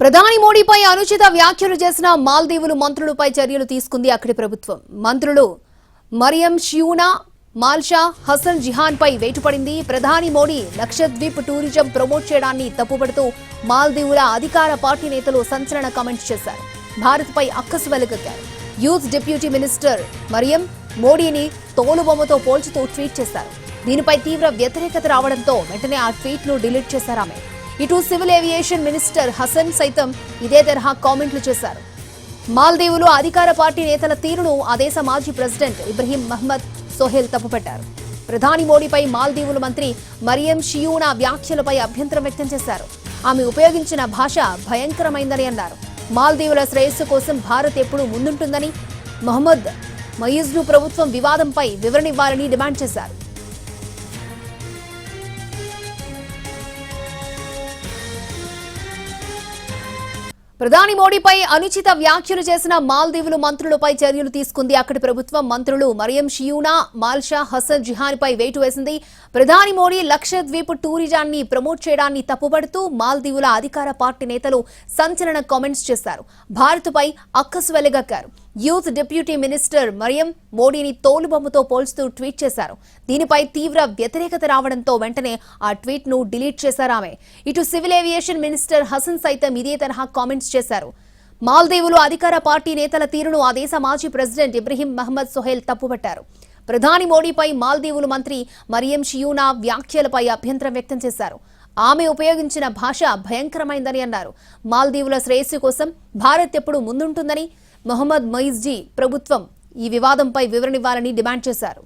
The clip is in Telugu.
ప్రధాని మోడీపై అనుచిత వ్యాఖ్యలు చేసిన మాల్దీవులు మంత్రులపై చర్యలు తీసుకుంది అక్కడి ప్రభుత్వం. మంత్రులు మరియం షియూనా మాల్షా హసన్ జిహాన్ పై వేటుపడింది. ప్రధాని మోడీ లక్షద్వీప్ టూరిజం ప్రమోట్ చేయడాన్ని తప్పుపడుతూ మాల్దీవుల అధికార పార్టీ నేతలు సంచలన కామెంట్స్ చేశారు. భారత్పై అక్కసు వెలుగక్కారు యూత్ డిప్యూటీ మినిస్టర్ మరియం మోడీని తోలుబొమ్మతో పోల్చుతూ ట్వీట్ చేశారు. దీనిపై తీవ్ర వ్యతిరేకత రావడంతో వెంటనే ఆ ట్వీట్ను డిలీట్ చేశారు ఆమె. ఇటు సివిల్ ఏవియేషన్ మినిస్టర్ హసన్ సైతం ఇదే తరహా కామెంట్లు చేశారు. మాల్దీవులు అధికార పార్టీ నేతల తీరును ఆ దేశ మాజీ ప్రెసిడెంట్ ఇబ్రహీం మహ్మద్ సోహెల్ తప్పుపట్టారు. ప్రధాని మోడీపై మాల్దీవుల మంత్రి మరియం షియూనా వ్యాఖ్యలపై అభ్యంతరం వ్యక్తం చేశారు. ఆమె ఉపయోగించిన భాష భయంకరమైందని అన్నారు. మాల్దీవుల శ్రేయస్సు కోసం భారత్ ఎప్పుడూ ముందుంటుందని మహమ్మద్ మయూజ్ను ప్రభుత్వం వివాదంపై వివరణ ఇవ్వాలని డిమాండ్ చేశారు. ప్రధాని మోడీపై అనుచిత వ్యాఖ్యలు చేసిన మాల్దీవులు మంత్రులపై చర్యలు తీసుకుంది అక్కడి ప్రభుత్వం మంత్రులు మరియం షియూనా మాల్షా హసన్ జిహాన్పై వేటు వేసింది. ప్రధాని మోడీ లక్షద్వీప్ టూరిజాన్ని ప్రమోట్ చేయడాన్ని తప్పుపడుతూ మాల్దీవుల అధికార పార్టీ నేతలు సంచలన కామెంట్స్ చేశారు. భారత్పై అక్కసు వెలగక్కారు. యూత్ డిప్యూటీ మినిస్టర్ మరియం మోడీని తోలుబొమ్మతో పోల్చుతూ ట్వీట్ చేశారు. దీనిపై తీవ్ర వ్యతిరేకత రావడంతో వెంటనే ఆ ట్వీట్ను డిలీట్ చేశారు ఆమె ఇటు సివిల్ ఏవియేషన్ మినిస్టర్ హసన్ సైతం ఇదే తరహా కామెంట్స్ చేశారు. మాల్దీవులు అధికార పార్టీ నేతల తీరును ఆ దేశ మాజీ ప్రెసిడెంట్ ఇబ్రహీం మహమ్మద్ సొహైల్ తప్పుపట్టారు. ప్రధాని మోడీపై మాల్దీవులు మంత్రి మరియం షియూనా వ్యాఖ్యలపై అభ్యంతరం వ్యక్తం చేశారు. ఆమె ఉపయోగించిన భాష భయంకరమైందని అన్నారు. మాల్దీవుల శ్రేయస్సు కోసం భారత్ ఎప్పుడు ముందుంటుందని మొహమ్మద్ మొయిజ్జీ ప్రభుత్వం ఈ వివాదంపై వివరణ ఇవ్వాలని డిమాండ్ చేశారు.